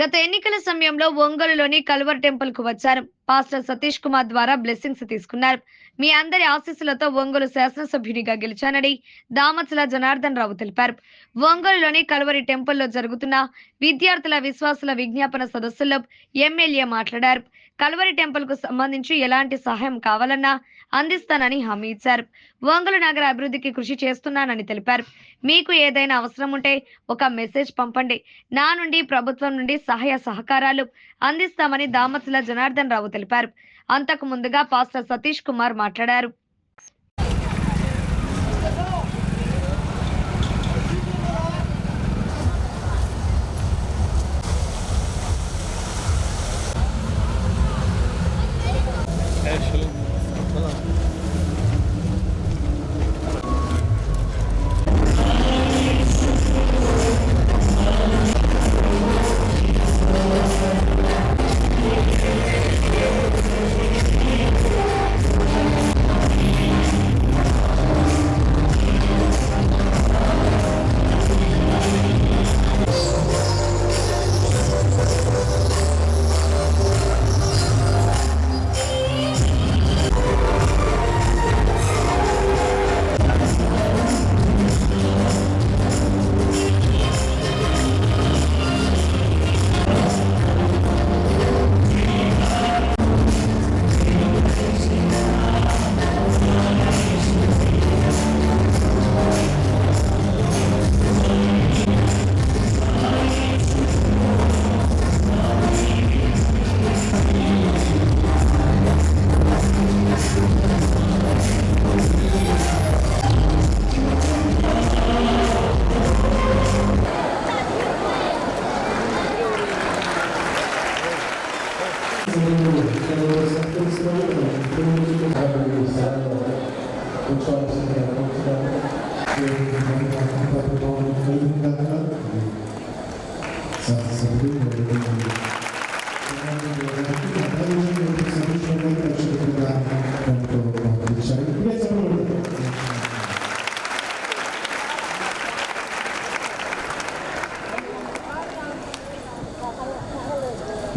గత ఎన్నికల సమయంలో ఒంగోలులోని కల్వర్ టెంపుల్కు వచ్చారు. పాస్టర్ సతీష్ కుమార్ ద్వారా బ్లెస్సింగ్స్ తీసుకున్నారు. మీ అందరి ఆశీస్సులతో ఒంగోలు శాసనసభ్యునిగా గెలిచానని దామచల జనార్దన్ రావు తెలిపారు. ఒంగోలులోని కల్వరి టెంపుల్లో జరుగుతున్న విద్యార్థుల విశ్వాసుల విజ్ఞాపన సదస్సులో ఎమ్మెల్యే మాట్లాడారు. కల్వరి టెంపుల్కు సంబంధించి ఎలాంటి సహాయం కావాలన్నా అందిస్తానని హామీ ఇచ్చారు. ఒంగోలు నగర అభివృద్ధికి కృషి చేస్తున్నానని తెలిపారు. మీకు ఏదైనా అవసరం ఉంటే ఒక మెసేజ్ పంపండి. నా నుండి ప్రభుత్వం నుండి సహాయ సహకారాలు అందిస్తామని దామతుల జనార్దన్ రావు తెలిపారు. అంతకు ముందుగా పాస్టర్ సతీష్ కుమార్ మాట్లాడారు.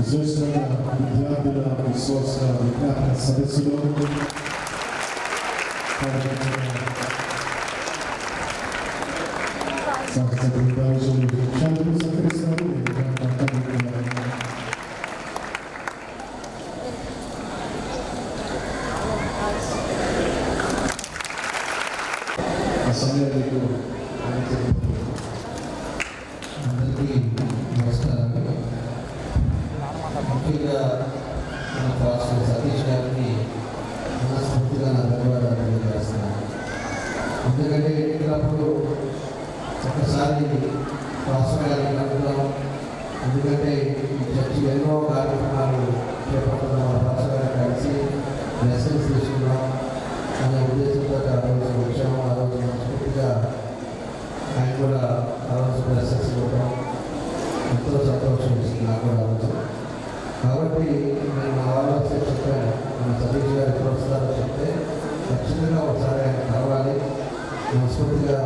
Os dois estão da a pessoa se para saber se o nome para a Santa Comunidade de ఒకసారి పాస్టర్ గారిని ఎందుకంటే చర్చి ఎన్నో కార్యక్రమాలు చేపడుతున్నాం మన కలిసి మెసేజ్ తీసుకున్నాం అనే ఉద్దేశంతో ఆ రోజు వచ్చాము. ఆ రోజు మనస్ఫూర్తిగా ఆయన కూడా ఆ రోజు మెసేజ్ ఇవ్వడం ఎంతో సంతోషం ఇస్తుంది నాకు కూడా రోజు. కాబట్టి నేను ఆలోచన వాళ్ళు చెప్పాను మన సతీష్ గారు ఎప్పుడు వస్తారో చెప్తే ఖచ్చితంగా ఒకసారి ఆయన కలవాలి. మనస్ఫూర్తిగా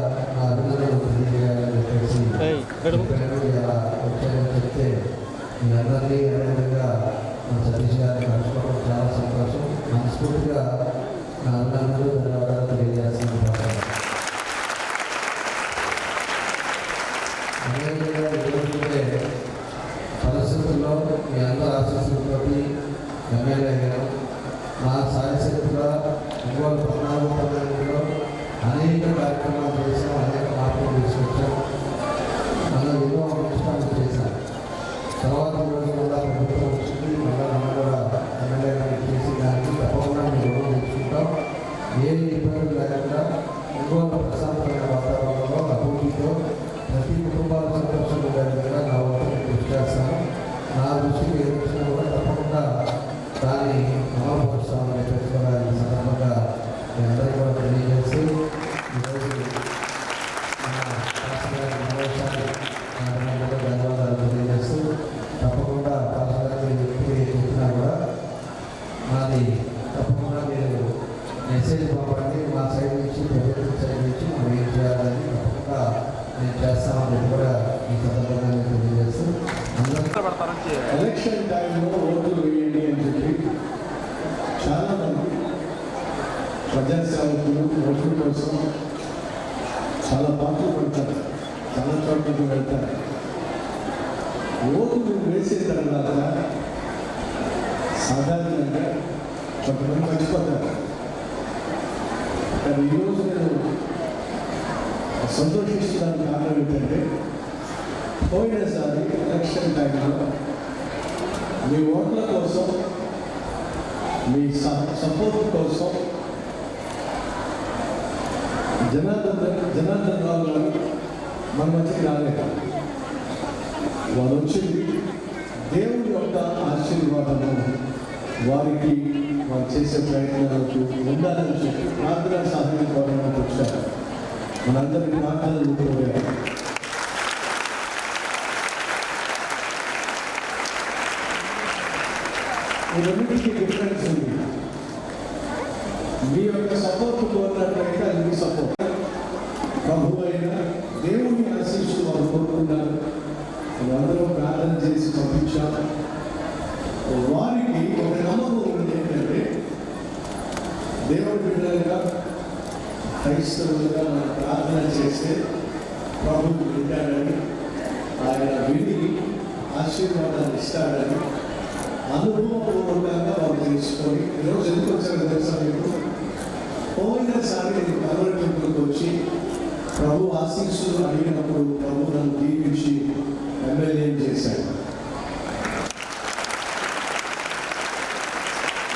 మీ అందరినీ అదేవిధంగా మన సతీష్ గారిని కలుసుకోవడం చాలా సంతోషం. మనస్ఫూర్తిగా నా అభినందనలు ధన్యవాదాలు తెలియజేస్తున్నాను. అదేవిధంగా పరిస్థితుల్లో మీ అందరూ ఆశీస్సులతో ఎమ్మెల్యే చేస్తామని కూడా ఈ సందర్భంగా తెలియజేస్తూ ఎలక్షన్ టైంలో ఓట్లు వేయండి అని చెప్పి చాలామంది ప్రజాసేవకులు ఓట్ల కోసం చాలా పాటలు పడతారు చాలా చోట్లకి వెళ్తారు. ఓటు వేసిన తర్వాత సాధారణంగా కొంతమంది మర్చిపోతారు. కానీ ఈరోజు నేను సంతోషించడానికి కారణం ఏంటంటే పోయినసారి ఎలక్షన్ టైంలో మీ ఓట్ల కోసం మీ సపోర్ట్ కోసం జనార్దన్ జనార్దన్ రావు గారు మన మధ్యకి రాలేదు. వారు వచ్చింది దేవుడి యొక్క ఆశీర్వాదము వారికి వారు చేసే ప్రయత్నాలకు ఉండాలని చెప్పి ప్రార్థన సహాయం కోరడానికి వచ్చారు. మనందరికీ మాటలు పోయారు ఈ రెండింటికి డిఫరెన్స్ ఉంది. మీ యొక్క సపోర్ట్ కోరినట్లయితే అది మీ సపోర్ట్ ప్రభు అయిన దేవుని ఆశీస్సు వారు కోరుకున్నారు అందరూ ప్రార్థన చేసి పంపించారు వారికి ఒక నమ్మకం ఉంది ఏంటంటే దేవుడి బిడ్డలుగా క్రైస్తవులుగా మనం ప్రార్థన చేస్తే ప్రభు వింటాడని ఆయన విని ఆశీర్వాదాన్ని ఇస్తాడని అనుభవపూర్వకంగా వారు తెలుసుకొని ఈరోజు ఎందుకు వచ్చారో తెలుసా మీకు? పోయినసారి నేను కలవరింపులకు వచ్చి ప్రభు ఆశీస్సులు అడిగినప్పుడు ప్రభు నన్ను దీపించి ఎమ్మెల్యేని చేశాడు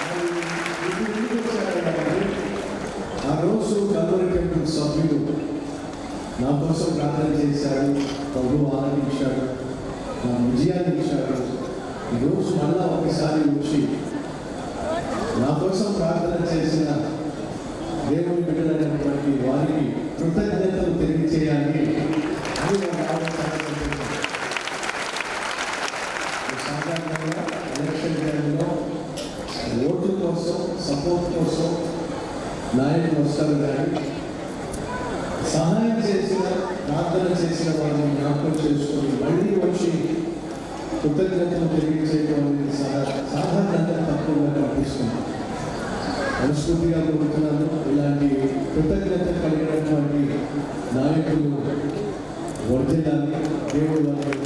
మరి ఇది ఎందుకు వచ్చారంటే, ఆ రోజు కల్లూరి టెంపుల్ సభ్యులు నా కోసం ప్రార్థన చేశాడు ప్రభు ఆనందించాడు నా విజయాన్ని ఇచ్చాడు. ఈరోజు మళ్ళా ఒకసారి వచ్చి నా కోసం ప్రార్థన చేసిన దేవుని బిడ్డలైనటువంటి వారికి కృతజ్ఞతలు తెలియచేయాలి అని సాధారణంగా ఎలక్షన్ టైంలో కోసం సపోర్ట్ కోసం నాయకులు వస్తారు కానీ చేసిన ప్రార్థన చేసిన వాళ్ళని జ్ఞాపకం చేసుకొని మళ్ళీ వచ్చి కృతజ్ఞతను తెలియజేయడం అనేది సాధారణంగా తక్కువగా కనిపిస్తుంది. మనస్ఫూర్తిగా కోరుతున్నాను ఇలాంటి కృతజ్ఞత కలిగినటువంటి నాయకులు వర్ధిల్లాలి. దేవుడు వారి